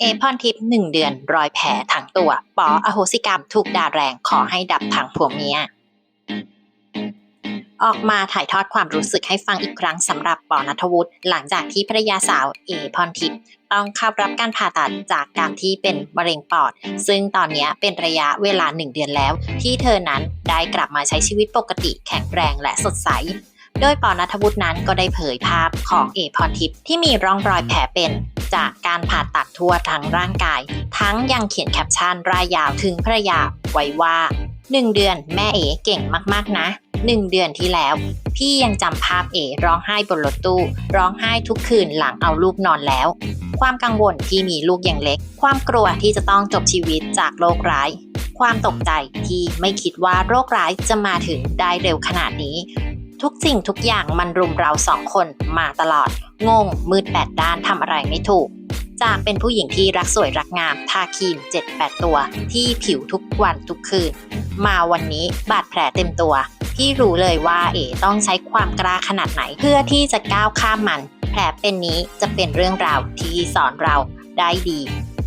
เอพอนทิปหนึ่งเดือนรอยแผลทั้งตัว ปออโหสิกรรมถูกด่าแรงขอให้ดับทางผัวเมีย ออกมาถ่ายทอดความรู้สึกให้ฟังอีกครั้งสำหรับปอนัทวุฒิหลังจากที่ภรรยาสาวเอพรทิพย์ต้องเข้ารับการผ่าตัดจากการที่เป็นมะเร็งปอด ซึ่งตอนนี้เป็นระยะเวลาหนึ่งเดือนแล้ว ที่เธอนั้นได้กลับมาใช้ชีวิตปกติแข็งแรงและสดใสโดยปอนัทวุฒินั้นก็ได้เผยภาพของเอพรทิพย์ที่มีร่องรอยแผลเป็น จากการผ่าตัดทั่วทั้งร่างกาย ทั้งยังเขียนแคปชั่นรายยาวถึงภรรยาไว้ว่า 1 เดือนแม่เอ๋เก่งมากๆนะ1เดือนที่แล้ว พี่ยังจำภาพเอ๋ร้องไห้บนรถตู้ ร้องไห้ทุกคืนหลังเอาลูกนอนแล้ว ความกังวลที่มีลูกยังเล็ก ความกลัวที่จะต้องจบชีวิตจากโรคร้าย ความตกใจที่ไม่คิดว่าโรคร้ายจะมาถึงได้เร็วขนาดนี้ ทุกสิ่งทุกอย่างมันรุมเราสองคนมาตลอด งง มืดแปดด้านทำอะไรไม่ถูก จากเป็นผู้หญิงที่รักสวยรักงาม ทาครีม 7-8 ตัว ที่ผิวทุกวันทุกคืน มาวันนี้บาดแผลเต็มตัวพี่รู้เลยว่าเอ๋ต้องใช้ความกล้าขนาดไหนเพื่อที่จะก้าวข้ามมัน แผลเป็นนี้จะเป็นเรื่องราวที่สอนเราได้ดี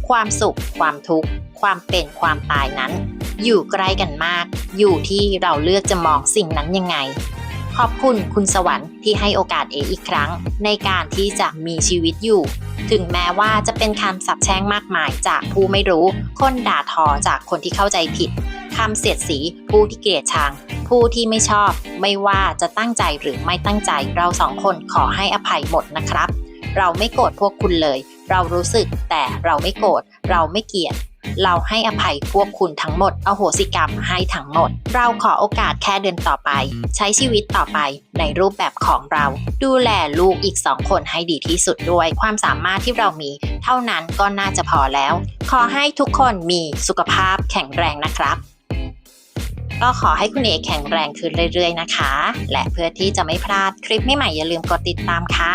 ความสุข ความทุกข์ ความเป็นความตายนั้น อยู่ใกล้กันมาก อยู่ที่เราเลือกจะมองสิ่งนั้นยังไง ขอบคุณคุณสวรรค์ที่ให้โอกาสเออีกครั้ง ในการที่จะมีชีวิตอยู่ ถึงแม้ว่าจะเป็นคำสับแช่งมากมายจากผู้ไม่รู้ คนด่าทอจากคนที่เข้าใจผิดคำเสียดสี ผู้ที่เกลียดชัง ผู้ที่ไม่ชอบ ไม่ว่าจะตั้งใจหรือไม่ตั้งใจเราสองคนขอให้อภัยหมดนะครับ เราไม่โกรธพวกคุณเลย เรารู้สึกแต่เราไม่โกรธเราไม่เกลียด เราให้อภัยพวกคุณทั้งหมดอโหสิกรรมให้ทั้งหมด เราขอโอกาสแค่เดินต่อไป ใช้ชีวิตต่อไปในรูปแบบของเรา ดูแลลูกอีกสองคนให้ดีที่สุดด้วย ความสามารถที่เรามี เท่านั้นก็น่าจะพอแล้ว ขอให้ทุกคนมีสุขภาพแข็งแรงนะครับก็ขอให้คุณเอกแข็งแรงขึ้นเรื่อยๆนะคะ และเพื่อที่จะไม่พลาดคลิปใหม่ๆอย่าลืมกดติดตามค่ะ